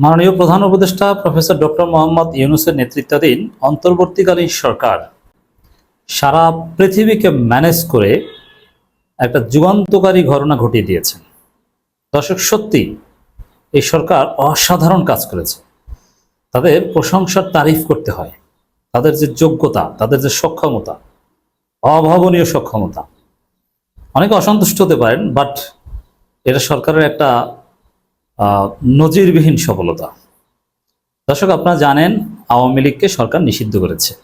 মাননীয় প্রধান উপদেষ্টা প্রফেসর ডক্টর মোহাম্মদ ইউনুসের নেতৃত্বাধীন অন্তর্বর্তীকালীন সরকার সারা পৃথিবীকে ম্যানেজ করে একটা যুগান্তকারী ঘটনা ঘটিয়ে দিয়েছেন দর্শক সত্যি এই সরকার অসাধারণ কাজ করেছে। তাদের প্রশংসার তারিফ করতে হয়। তাদের যে যোগ্যতা, তাদের যে সক্ষমতা, অভাবনীয় সক্ষমতা। অনেকে অসন্তুষ্ট হতে পারেন, বাট এটা সরকারের একটা নজিরবিহীন সফলতা। দর্শক, আপনারা জানেন, আওয়ামী লীগকে সরকার নিষিদ্ধ করেছে।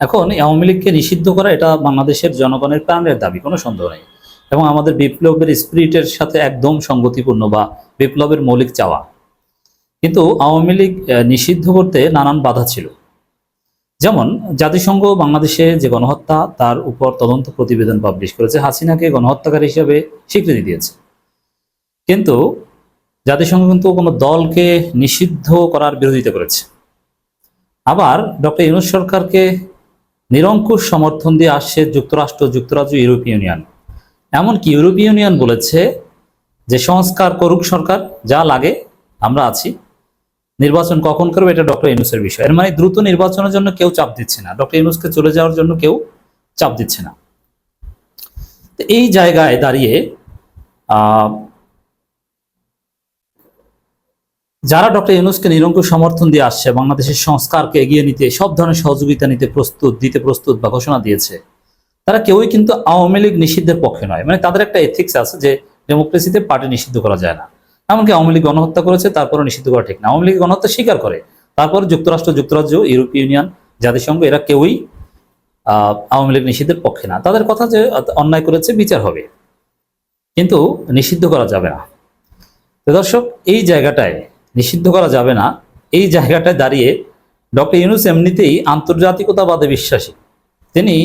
এখন আওয়ামী লীগকে নিষিদ্ধ করা এটা বাংলাদেশের জনগণের প্রাণের দাবি, কোনো সন্দেহ নেই। এবং আমাদের বিপ্লবের স্পিরিটের সাথে একদম সঙ্গতিপূর্ণ বা বিপ্লবের মৌলিক চাওয়া। কিন্তু আওয়ামী লীগ নিষিদ্ধ করতে নানান বাধা ছিল। যেমন, জাতিসংঘ বাংলাদেশে যে গণহত্যা, তার উপর তদন্ত প্রতিবেদন পাবলিশ করেছে। হাসিনাকে গণহত্যাকারী হিসেবে স্বীকৃতি দিয়েছে। কিন্তু জাতিসংঘ কিন্তু কোনো দলকে নিষিদ্ধ করার বিরোধিতা করেছে। আবার ডক্টর ইউনুস সরকারকে নিরঙ্কুশ সমর্থন দিয়ে আসছে যুক্তরাষ্ট্র, যুক্তরাজ্য, ইউরোপীয় ইউনিয়ন। এমনকি ইউরোপীয় ইউনিয়ন বলেছে যে সংস্কার করুক সরকার, যা লাগে আমরা আছি। নির্বাচন কখন করবে এটা ডক্টর ইউনুসের বিষয়। এর মানে দ্রুত নির্বাচনের জন্য কেউ চাপ দিচ্ছে না। ডক্টর ইউনুসকে চলে যাওয়ার জন্য কেউ চাপ দিচ্ছে না। এই জায়গায় দাঁড়িয়ে যারা ডক্টর ইউনুসকে নিরঙ্কুশ সমর্থন দিয়ে আসছে, বাংলাদেশের সংস্কারকে এগিয়ে নিতে, সব ধরনের সহযোগিতা নিতে প্রস্তুত, দিতে প্রস্তুত বা ঘোষণা দিয়েছে, তারা কেউই কিন্তু আওয়ামী লীগ নিষিদ্ধের পক্ষে নয়। মানে তাদের একটা এথিক্স আছে যে ডেমোক্রেসিতে পার্টি নিষিদ্ধ করা যায় না। এমনকি আওয়ামী লীগ গণহত্যা করেছে তারপরে নিষিদ্ধ করা ঠিক না। আওয়ামী লীগ গণহত্যা স্বীকার করে। তারপর যুক্তরাষ্ট্র, যুক্তরাজ্য, ইউরোপীয় ইউনিয়ন, জাতিসংঘ, এরা কেউই আওয়ামী লীগ নিষিদ্ধের পক্ষে না। তাদের কথা যে অন্যায় করেছে, বিচার হবে। কিন্তু নিষিদ্ধ করা যাবে না। দর্শক, এই জায়গাটায় নিষিদ্ধ করা যাবে না। এই জায়গাটায় দাঁড়িয়ে ডক্টর ইউনুস এমনিতেই আন্তর্জাতিকতাবাদে বিশ্বাসী। তিনি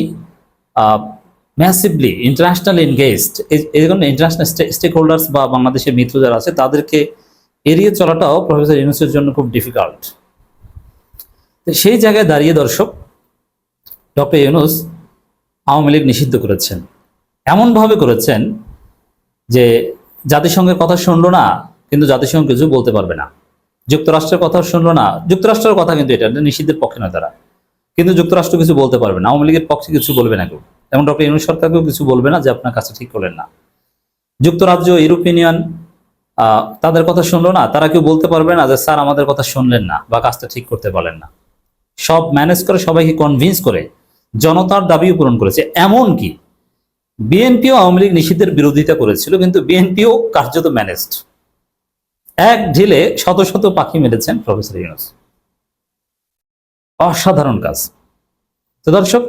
ম্যাসিভলি ইন্টারন্যাশনাল এনগেজড এই জন্য ইন্টারন্যাশনাল স্টেক হোল্ডার্স বা বাংলাদেশের মিত্র যারা আছে, তাদেরকে এড়িয়ে চলাটাও প্রফেসর ইউনুসের জন্য খুব ডিফিকাল্ট সেই জায়গায় দাঁড়িয়ে দর্শক, ডক্টর ইউনুস আওয়ামী লীগ নিষিদ্ধ করেছেন। এমনভাবে করেছেন যে জাতিসংঘের কথা শুনলো না কিন্তু জাতিসংঘ কিছু বলতে পারবে না। যুক্তরাষ্ট্রের কথা শুনলো না। যুক্তরাষ্ট্রের কথা কিন্তু এটা নিষিদ্ধের পক্ষে নয় তারা। কিন্তু যুক্তরাষ্ট্র কিছু বলতে পারবে না। আওয়ামী লীগের পক্ষে কিছু বলবে না কেউ। এবং ডক্টর ইউনুস সরকারকেও কিছু বলবে না যে আপনার কাছে ঠিক করলেন না। যুক্তরাজ্য, ইউরোপিয়ান ইউনিয়ন তাদের কথা শুনলো না। তারা কেউ বলতে পারবে না যে, স্যার, আমাদের কথা শুনলেন না বা কাজটা ঠিক করতে পারলেন না। সব ম্যানেজ করে, সবাইকে কনভিন্স করে, জনতার দাবিও পূরণ করেছে। এমন কি বিএনপিও আওয়ামী লীগ নিষিদ্ধের বিরোধিতা করেছিল, কিন্তু বিএনপিও কার্যত ম্যানেজড এক ঢিলে শত শত পাখি মেরেছেন প্রফেসর ইউনুস। অসাধারণ কাজ। তো দর্শক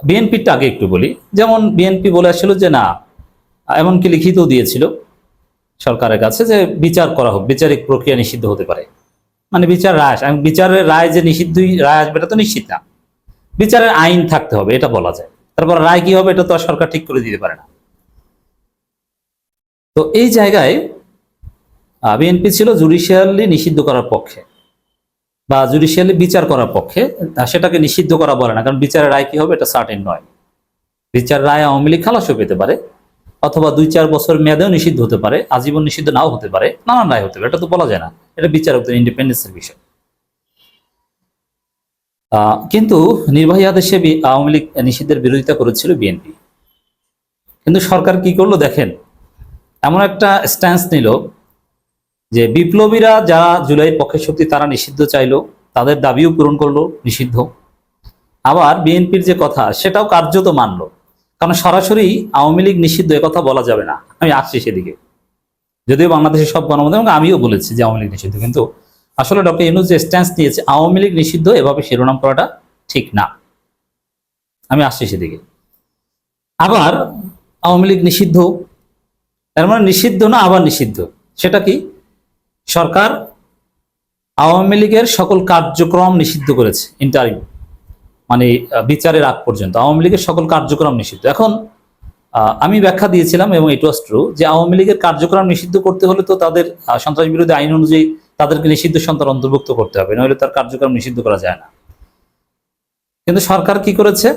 বিএনপিটা আগে একটু বলি। যেমন বিএনপি বলে আসছিল যে, না, এমনকি লিখিত দিয়েছিল সরকারের কাছে যে বিচার করা হোক, বিচারিক প্রক্রিয়া নিষিদ্ধ হতে পারে। মানে বিচার রায় বিচারের রায় যে নিষিদ্ধই, রায় আসবে এটা তো নিশ্চিত না। বিচারের আইন থাকতে হবে, এটা বলা যায়। তারপর রায় কি হবে, এটা তো সরকার ঠিক করে দিতে পারে না। তো এই জায়গায় বিএনপি ছিল জুডিশিয়ালি নিষিদ্ধ করার পক্ষে বা জুডিশিয়ালি বিচার করার পক্ষে সেটাকে নিষিদ্ধ করা বলে না, কারণ বিচারের রায় কি হবে? এটা সার্টেন নয়। বিচার রায় আওয়ামী লীগ খালাসও পেতে পারে, অথবা দুই চার বছর মেয়াদেও নিষিদ্ধ হতে পারে, আজীবন নিষিদ্ধ নাও হতে পারে, নানান রায় হতে পারে, এটা তো বলা যায় না। এটা বিচারকদের ইন্ডিপেন্ডেন্সের বিষয়। কিন্তু নির্বাহী আদেশে আওয়ামী লীগ নিষিদ্ধের বিরোধিতা করেছিল বিএনপি। কিন্তু সরকার কি করল দেখেন, এমন একটা স্ট্যান্স নিল যে বিপ্লবীরা যারা জুলাই পক্ষের শক্তি তারা নিষিদ্ধ চাইলো, তাদের দাবিও পূরণ করল, নিষিদ্ধ। আবার বিএনপির যে কথা, সেটাও কার্যত মানলো। কারণ সরাসরি আওয়ামী লীগ নিষিদ্ধ কথা বলা যাবে না। আমি আসছি সেদিকে। যদিও বাংলাদেশের সব গণমাধ্যম আমিও বলেছি যে আওয়ামী লীগ নিষিদ্ধ, কিন্তু আসলে ডক্টর ইউনুস যে স্ট্যান্স নিয়েছে, আওয়ামী লীগ নিষিদ্ধ, এভাবে শিরোনাম করাটা ঠিক না। আমি আসছি সেদিকে। আবার আওয়ামী লীগ নিষিদ্ধ, তার মানে নিষিদ্ধ না, আবার নিষিদ্ধ। সেটা কি? সরকার আওয়ামী লীগের সকল কার্যক্রম নিষিদ্ধ করেছে ইন্টারিম মানে বিচারের আগ পর্যন্ত। আওয়ামী লীগের সকল কার্যক্রম নিষিদ্ধ। এখন আমি ব্যাখ্যা দিয়েছিলাম এবং ইট ওয়াজ ট্রু যে আওয়ামী লীগের কার্যক্রম নিষিদ্ধ করতে হলে তো তাদের সন্ত্রাস বিরোধী আইন অনুযায়ী তাদেরকে নিষিদ্ধ সন্তান অন্তর্ভুক্ত করতে হবে, নইলে তার কার্যক্রম নিষিদ্ধ করা যায় না। কিন্তু সরকার কি করেছে?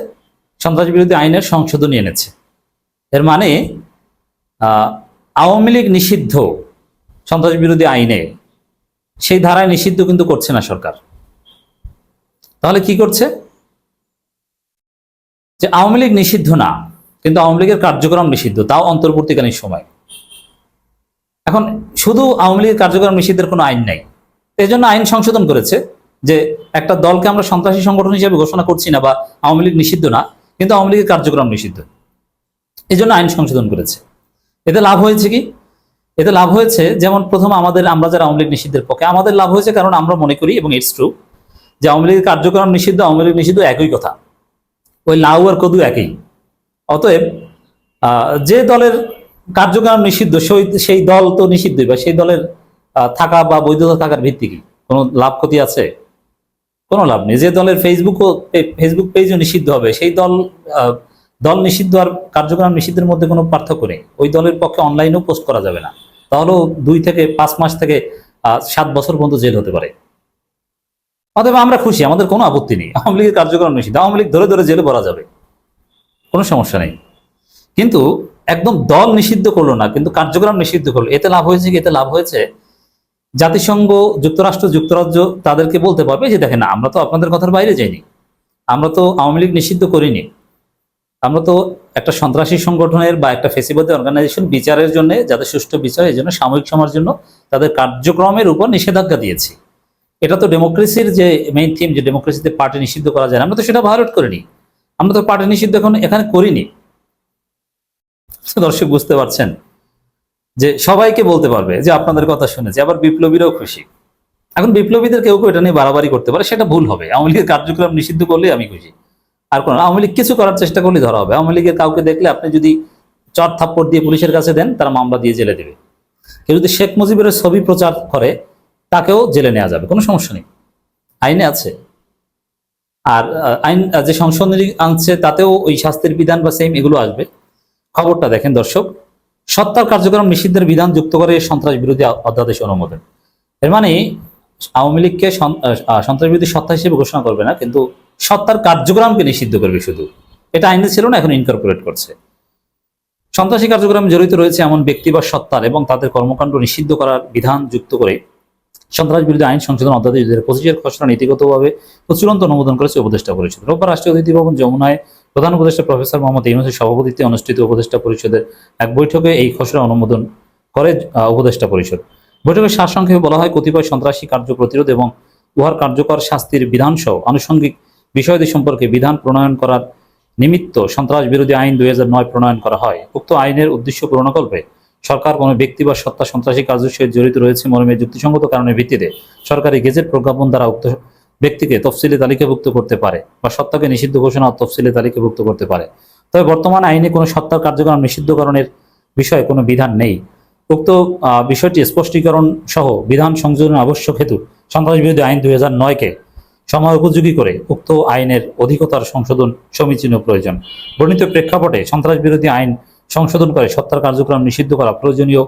সন্ত্রাস বিরোধী আইনের সংশোধনী এনেছে। এর মানে আওয়ামী লীগ নিষিদ্ধ সন্ত্রাস বিরোধী আইনে, সেই ধারায় নিষিদ্ধ কিন্তু করছে না সরকার। তাহলে কি করছে? যে আওয়ামী লীগ নিষিদ্ধ না, কিন্তু আওয়ামী লীগের কার্যক্রম নিষিদ্ধ, তাও অন্তর্বর্তীকালীন সময়। এখন শুধু আওয়ামী লীগের কার্যক্রম নিষিদ্ধের কোনো আইন নাই। এই জন্য আইন সংশোধন করেছে যে একটা দলকে আমরা সন্ত্রাসী সংগঠন হিসেবে ঘোষণা করছি না বা আওয়ামী লীগ নিষিদ্ধ না, কিন্তু আওয়ামী লীগের কার্যক্রম নিষিদ্ধ। এই আইন সংশোধন করেছে। এতে লাভ হয়েছে কি? এতে লাভ হয়েছে, যেমন প্রথম আমাদের, আমরা যারা আওয়ামী লীগ নিষিদ্ধের পক্ষে, আমাদের লাভ হয়েছে কারণ আমরা মনে করি, এবং ইটস ট্রু যে আওয়ামী লীগের কার্যক্রম নিষিদ্ধ, আওয়ামী লীগ নিষিদ্ধ একই কথা। ওই লাউ আর কদু একই। অতএব যে দলের কার্যক্রম নিষিদ্ধ, সেই- সেই দল তো নিষিদ্ধই, বা সেই দলের থাকা বা বৈধতা থাকার ভিত্তি কি? কোনো লাভ ক্ষতি আছে? কোনো লাভ নেই। যে দলের ফেসবুকও ফেসবুক পেজও নিষিদ্ধ হবে, সেই দল দল নিষিদ্ধ আর কার্যক্রম নিষিদ্ধের মধ্যে কোনো পার্থক্য নেই। ওই দলের পক্ষে অনলাইনেও পোস্ট করা যাবে না। তাহলেও দুই থেকে পাঁচ মাস থেকে সাত বছর পর্যন্ত জেল হতে পারে। অতএব আমরা খুশি, আমাদের কোনো আপত্তি নেই। আওয়ামী লীগের কার্যক্রম নিষিদ্ধ। আওয়ামী লীগ ধরে ধরে জেলে ভরা যাবে। কোনো সমস্যা নেই। কিন্তু একদম দল নিষিদ্ধ করল না, কিন্তু কার্যক্রম নিষিদ্ধ করল। এতে লাভ হয়েছে কি? এতে লাভ হয়েছে জাতিসংঘ, যুক্তরাষ্ট্র, যুক্তরাজ্য তাদেরকে বলতে পারবে যে, দেখেন, আমরা তো আপনাদের কথার বাইরে যাইনি। আমরা তো আওয়ামী লীগ নিষিদ্ধ করিনি। আমরা তো একটা সন্ত্রাসী সংগঠনের বা একটা ফেসিবাদী অর্গানাইজেশন বিচারের জন্য, যাদের সুষ্ঠু বিচার, এই জন্য সাময়িক সময়ের জন্য তাদের কার্যক্রমের উপর নিষেধাজ্ঞা দিয়েছি। এটা তো ডেমোক্রেসির যে মেইন থিম যে ডেমোক্রেসিতে পার্টি নিষিদ্ধ করা যায় আমরা তো সেটা ভায়োলেট করিনি। আমরা তো পার্টি নিষিদ্ধ এখন এখানে করিনি। দর্শক বুঝতে পারছেন যে সবাইকে বলতে পারবে যে আপনাদের কথা শুনেছে, আবার বিপ্লবীরাও খুশি। এখন বিপ্লবীদের কেউ কেউ এটা নিয়ে বাড়াবাড়ি করতে পারে, সেটা ভুল হবে। আওয়ামী লীগের কার্যক্রম নিষিদ্ধ করলে আমি খুশি। আর কোন আওয়ামী লীগ কিছু করার চেষ্টা করলে ধরা হবে। আওয়ামী লীগের কাউকে দেখলে আপনি যদি চট থাপ্পড় দিয়ে পুলিশের কাছে দেন, তারা মামলা দিয়ে জেলে দেবে। কেউ যদি শেখ মুজিবের ছবি প্রচার করে, তাকেও জেলে নেওয়া যাবে। কোনো সমস্যা নেই। আইনে আছে। আর আইন যে সংশোধনী আনছে, তাতেও ওই শাস্তির বিধান বা সেম এগুলো আসবে। খবরটা দেখেন দর্শক। সত্তার কার্যক্রম নিষিদ্ধের বিধান যুক্ত করে সন্ত্রাস বিরোধী অধ্যাদেশ অনুমোদন। এর মানে আওয়ামী লীগকে সন্ত্রাস বিরোধী সত্তা হিসেবে ঘোষণা করবে না, কিন্তু সত্তার কার্যক্রমকে নিষিদ্ধ করবে শুধু। এটা আইনে ছিল না, এখন ইনকর্পোরেট করছে। সন্ত্রাসী কার্যক্রমে জড়িত রয়েছে এমন ব্যক্তি বা সত্তার এবং তাদের কর্মকাণ্ড নিষিদ্ধ করার বিধান যুক্ত করে সন্ত্রাস বিরোধী আইন সংশোধন অধ্যাদেশ দুই হাজার পঁচিশের খসড়া নীতিগতভাবে ও চূড়ান্ত অনুমোদন করেছে উপদেষ্টা পরিষদ। রোববার রাষ্ট্রীয় অতিথি ভবন যমুনায় প্রধান উপদেষ্টা প্রফেসর মোহাম্মদ ইউনুসের সভাপতিত্বে অনুষ্ঠিত উপদেষ্টা পরিষদের এক বৈঠকে এই খসড়া অনুমোদন করে উপদেষ্টা পরিষদ। বৈঠকে সারসংক্ষেপে বলা হয়, কতিপয় সন্ত্রাসী কার্য প্রতিরোধ এবং উহার কার্যকর শাস্তির বিধানসহ আনুষঙ্গিক বিষয়াদি সম্পর্কে বিধান প্রণয়ন করার নিমিত্ত সন্ত্রাস বিরোধী আইন দুই প্রণয়ন করা হয়। উক্ত আইনের উদ্দেশ্য পূরণকল্পে সরকার, কোনো ব্যক্তি বা সত্তা সন্ত্রাসী কার্যের সহিত জড়িত রয়েছে মর্মে যুক্তিসঙ্গত কারণের ভিত্তিতে সরকারি গেজেট প্রজ্ঞাপন দ্বারা উক্ত ব্যক্তিকে তফসিলি তালিকাভুক্ত করতে পারে বা সত্তাকে নিষিদ্ধ ঘোষণা ও তফসিলি তালিকাভুক্ত করতে পারে। তবে বর্তমান আইনে কোনো সত্তার কার্যক্রম নিষিদ্ধকরণের বিষয়ে কোনো বিধান নেই। উক্ত বিষয়টি স্পষ্টীকরণ সহ বিধান সংযোজন আবশ্যক হেতু সন্ত্রাস বিরোধী আইন দুই হাজার নয়কে সময় উপযোগী করে উক্ত আইনের অধিকতার সংশোধন সমীচীন প্রয়োজন। বর্ণিত প্রেক্ষাপটে সন্ত্রাস বিরোধী আইন সংশোধন করে সত্তার কার্যক্রম নিষিদ্ধ করা প্রয়োজনীয়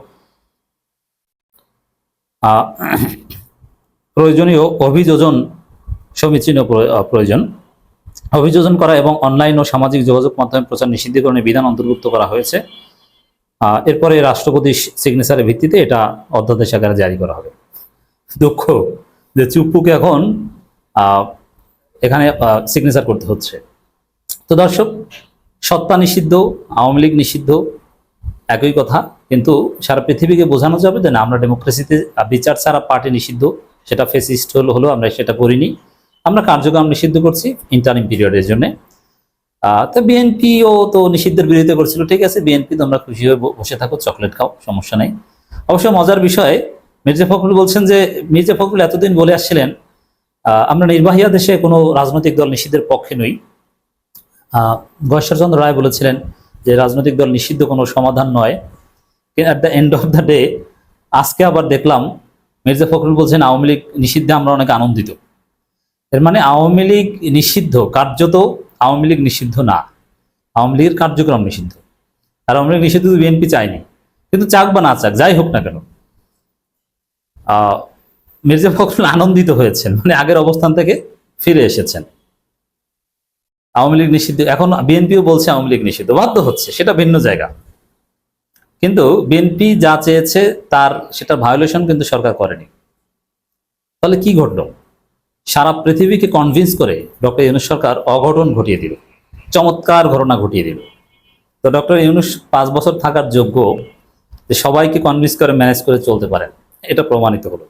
প্রয়োজনীয় অভিযোজন সমীচীন প্রয়োজন। অভিযোজন করা এবং অনলাইন ও সামাজিক যোগাযোগ মাধ্যমে প্রচার নিষিদ্ধকরণের বিধান অন্তর্ভুক্ত করা হয়েছে। এরপরে রাষ্ট্রপতি সিগনেচারের ভিত্তিতে এটা অধ্যাদেশ আকারে জারি করা হবে। দুঃখ যে চুপ্পুকে এখন এখানে সিগনেচার করতে হচ্ছে। তো দর্শক, সত্তা নিষিদ্ধ, আওয়ামী লীগ নিষিদ্ধ, একই কথা, কিন্তু সারা পৃথিবীকে বোঝানো যাবে যে না, আমরা ডেমোক্রেসিতে বিচার ছাড়া পার্টি নিষিদ্ধ, সেটা ফেসিস্ট হলো হলো আমরা সেটা করিনি। আমরা কার্যক্রম নিষিদ্ধ করছি ইন্টারিম পিরিয়ডের জন্য। তো বিএনপিও তো নিষিদ্ধের বিরোধিতা করছিল, ঠিক আছে বিএনপি তোমরা খুশি হয়ে বসে থাকো চকলেট খাও, সমস্যা নেই। অবশ্য মজার বিষয়, মির্জা ফখরুল বলছেন যে, মির্জা ফখরুল এতদিন বলে আসছিলেন আমরা নির্বাহী দেশে কোনো রাজনৈতিক দল নিষিদ্ধের পক্ষে নই। গয়েশ্বরচন্দ্র রায় বলেছিলেন যে রাজনৈতিক দল নিষিদ্ধ কোনো সমাধান নয়। At the end of the day আজকে আবার দেখলাম মির্জা ফখরুল বলছেন, আওয়ামী লীগ নিষিদ্ধে আমরা অনেক আনন্দিত। এর মানে আওয়ামী লীগ নিষিদ্ধ, কার্যত আওয়ামী লীগ নিষিদ্ধ না। আওয়ামী লীগের কার্যক্রম নিষিদ্ধ। আর আওয়ামী লীগ নিষিদ্ধ বিএনপি চায়নি। কিন্তু চাক বা না চাক, যাই হোক না কেন। মির্জা ফখরুল আনন্দিত হয়েছেন মানে আগের অবস্থান থেকে ফিরে এসেছেন। আওয়ামী লীগ নিষিদ্ধ, এখন বিএনপিও বলছে আওয়ামী লীগ নিষিদ্ধ, বাধ্য হচ্ছে, সেটা ভিন্ন জায়গা। কিন্তু বিএনপি যা চেয়েছে তার সেটা ভায়োলেশন কিন্তু সরকার করেনি। তাহলে কি ঘটলো? সারা পৃথিবীকে কনভিন্স করে ডক্টর ইউনুস সরকার অঘটন ঘটিয়ে দিল, চমৎকার ঘটনা ঘটিয়ে দিল। তো ডক্টর ইউনুস পাঁচ বছর থাকার যোগ্য যে সবাইকে কনভিন্স করে ম্যানেজ করে চলতে পারেন, এটা প্রমাণিত হলো।